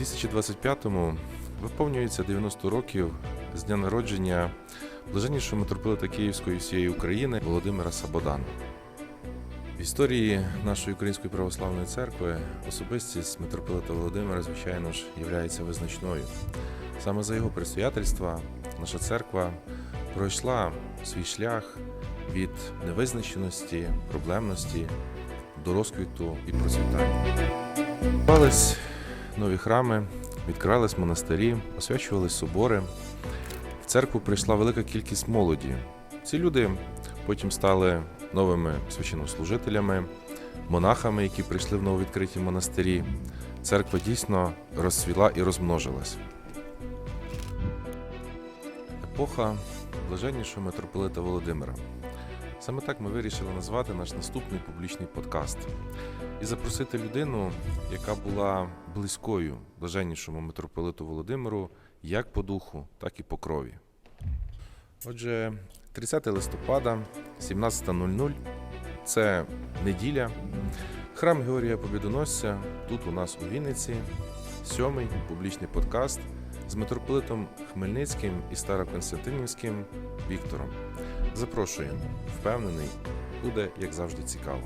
2025-му виповнюється 90 років з дня народження блаженнішого митрополита Київської всієї України Володимира Сабодана. В історії нашої Української православної церкви особистість митрополита Володимира, звичайно ж, є визначною. Саме за його предстоятельства наша церква пройшла свій шлях від невизначеності, проблемності до розквіту і процвітання. Нові храми, відкривались монастирі, освячувались собори. В церкву прийшла велика кількість молоді. Ці люди потім стали новими священнослужителями, монахами, які прийшли в нововідкриті монастирі. Церква дійсно розцвіла і розмножилась. Епоха блаженнішого митрополита Володимира. Саме так ми вирішили назвати наш наступний публічний подкаст і запросити людину, яка була близькою блаженнішому митрополиту Володимиру як по духу, так і по крові. Отже, 30 листопада, 17.00 це неділя. Храм Георгія Побідоносця тут у нас у Вінниці. Сьомий публічний подкаст з митрополитом Хмельницьким і Староконстантинівським Віктором. Запрошуємо, впевнений, буде як завжди цікаво.